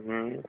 Угу.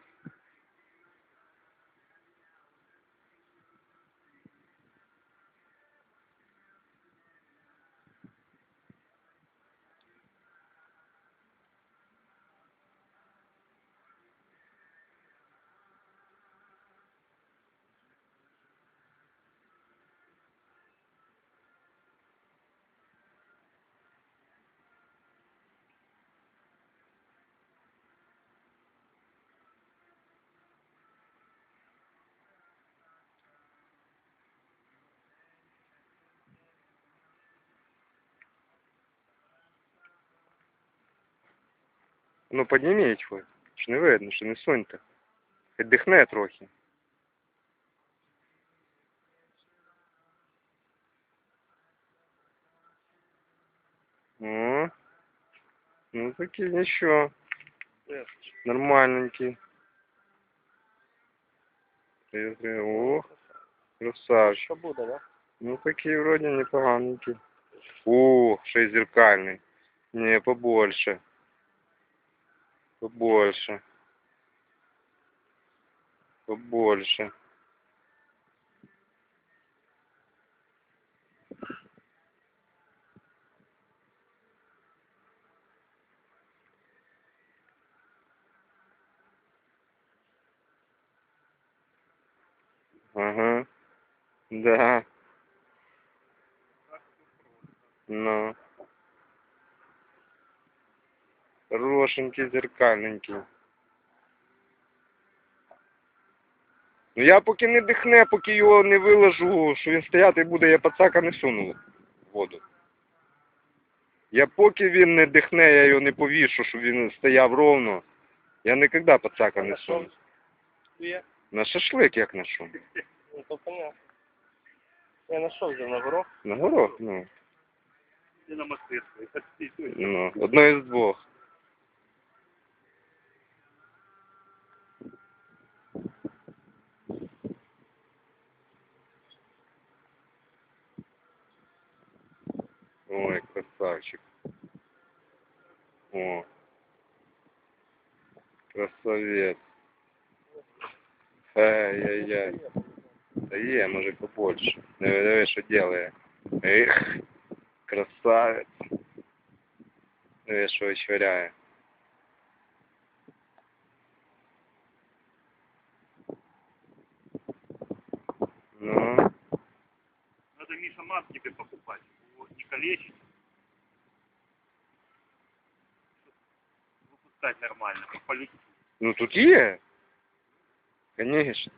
Ну підніміть ви. Ж не видно, що не суньте. Хоч дихне трохи. О, ну такий нічого. Нормальненький. Ти- ти- О, красавчик. Що буде, да? Ну такий вроде непоганенький. О, ще й зеркальний. Не, побольше. Побольше. Побольше. Ага. Да. Ну. Хорошенький, зеркальненький. Ну я поки не дихне, поки його не виложу, що він стояти буде, я пацака не суну в воду. Я поки він не дихне, я його не повішу, щоб він стояв ровно. Я ніколи пацака не суну. На шашлик як на що? Ну, то понятно. Я знайшов взяв на горох. На горох, ну. І на мастирство. ну. Одно із двох. красавчик. О. Красавец. Ай-яй-яй. Да є, може побольше. Диви, диви, що делає. Ех, красавець. Диви, що вичваряє. Ну, Нормально. как полетит. ну тут є. Конечно.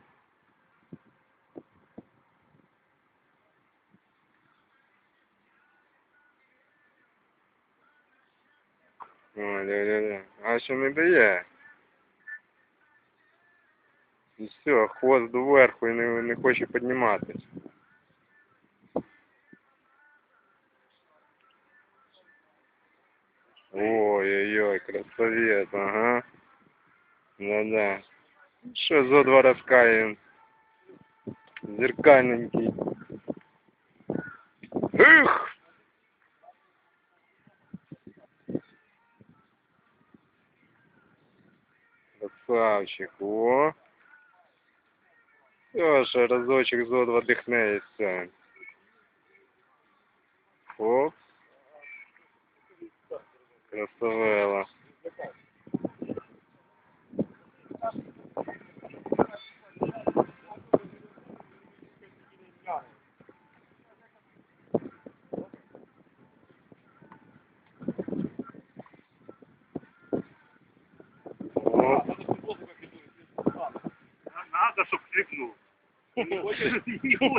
Да, да. А що не дає? І все, хвост доверху і не, не хоче підніматись. Ой-ой-ой, красавец, ага. Да-да. Що зо два раскаем. Зеркальненький. Эх! Красавчик, о. Все, разочек зо два дихне все.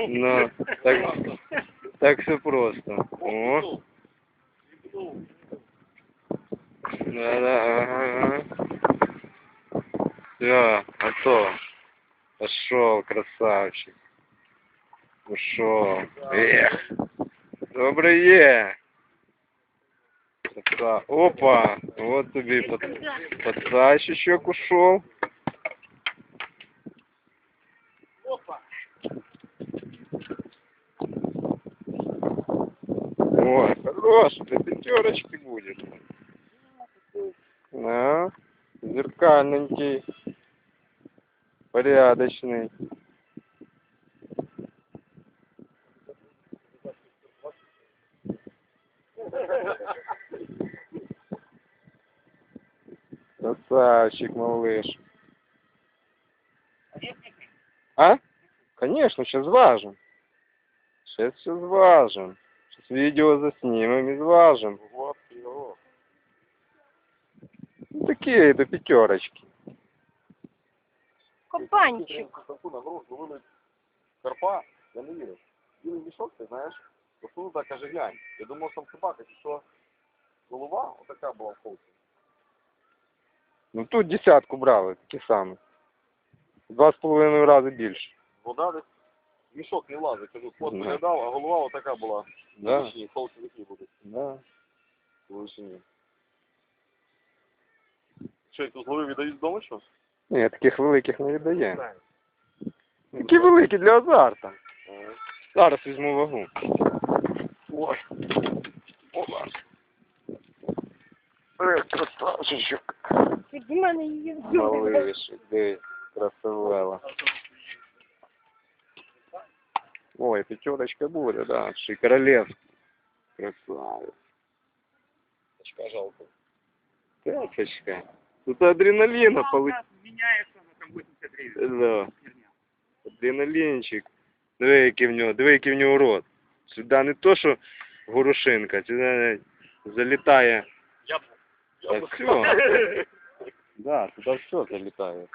Ну, так, так все просто. О, да-да, ага, ага. Все, готов. Пошел, красавчик. Ушел. Эх. Доброе. Опа, вот тебе под, подсачечек ушел. Опа. Ой, хорош, для пятерочки будет. Да, зеркальненький. Порядочний. Красавчик, малыш. А? Конечно, сейчас важим. Сейчас все зважим Сейчас видео заснимем и зважим. Вот его. Ну, такие это пятерочки. Кабанчик. Таку нагрузку вилить Карпа, я не вірив. Білий мішок, ти знаєш, посунув так, каже, глянь. Я думав, там собака, чи що голова отака була в холці. Ну тут десятку брали, такі самі. Два з половиною рази більше. Вода десь в мішок не влазить, кажу, ход Мгм. виглядав, а голова отака була. Да, Вишні, холці такі будуть да. у вишині. Що, їх тут зловив віддають вдома що? Ні, таких великих не віддає. Такі великі для азарта. Зараз візьму вагу. Ой. Опа. Е, красавчичок. Від мене її Малиш, іди, красавела. Ой, пятерочка буде, да, чи королевська. Красавець. Очка жалко. Пяточка. Тут адреналина получ... Меняется на там 80 гривен. Да. Херня. Адреналінчик. Диви, який в нього, диви, який в нього рот. Сюди не то, що горошинка, сюди залітає. Я Та все. Да, туда все залітає.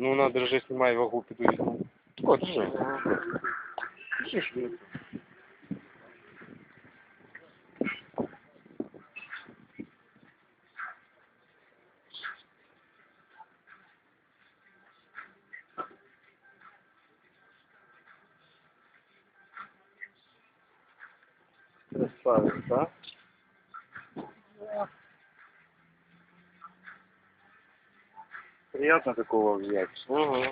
Ну, надо же снимай вагу, піду візьму. От що. Що ж ви? Красавец, да? Приятно такого взять. Угу.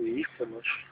Яйца наш.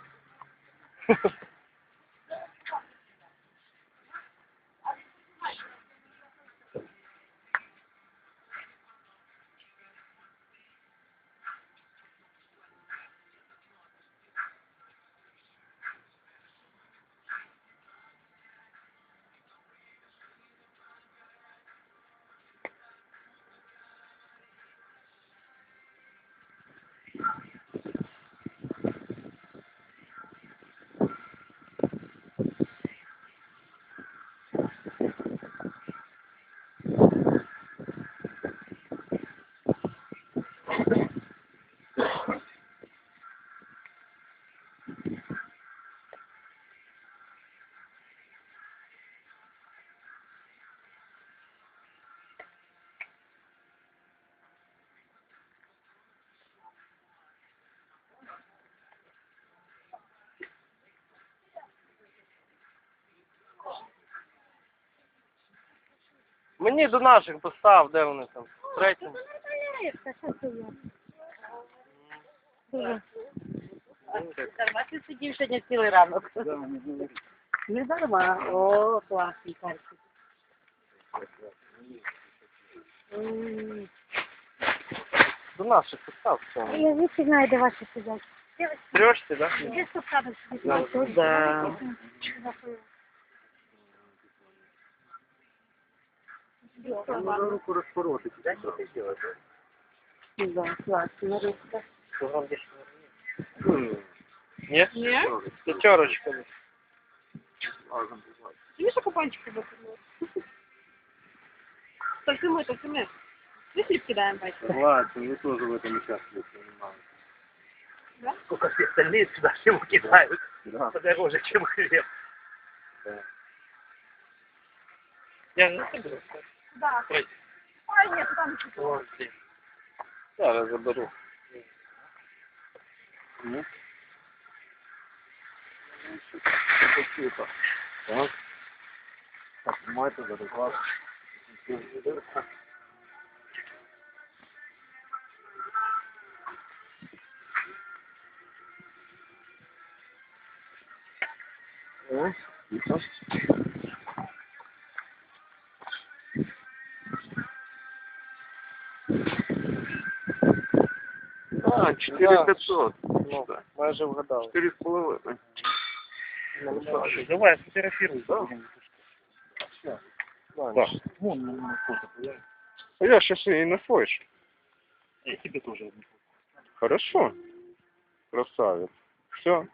Мені до наших постав, де вони там? Третім. Дуже. Дарма ти сидів сьогодні цілий ранок. Не дарма. О, класний карти. М, До наших постав. все. Я звідси знаю, де ваші сидять. Трьошці, да? Де тут кадр Да. сидить? Да. Руку розпороти. Да, класно, рибка. Кілограм десять. Ні? Ні? П'ятерочка. Видишь, купанчик выкинула? Только мы, только мы. Мы слив кидаем, батька. Ладно, вы тоже в этом участвуете, понимаю. Сколько все остальные сюда всего кидают. Да. Подороже, чем хлеб. Я не заберу. Да. Ой. Ой, нет, там Ой, блін. Зараз заберу. Так. Так, майте за доклад. О, і що? А, 4500. Ну, майже вгадали. 4,5. Давай, сфотографируй. Да. Да. Да. Вон на на фото. Я, А я сейчас и на флеш. я тебе тоже одну. Хорошо. Красавец. Все.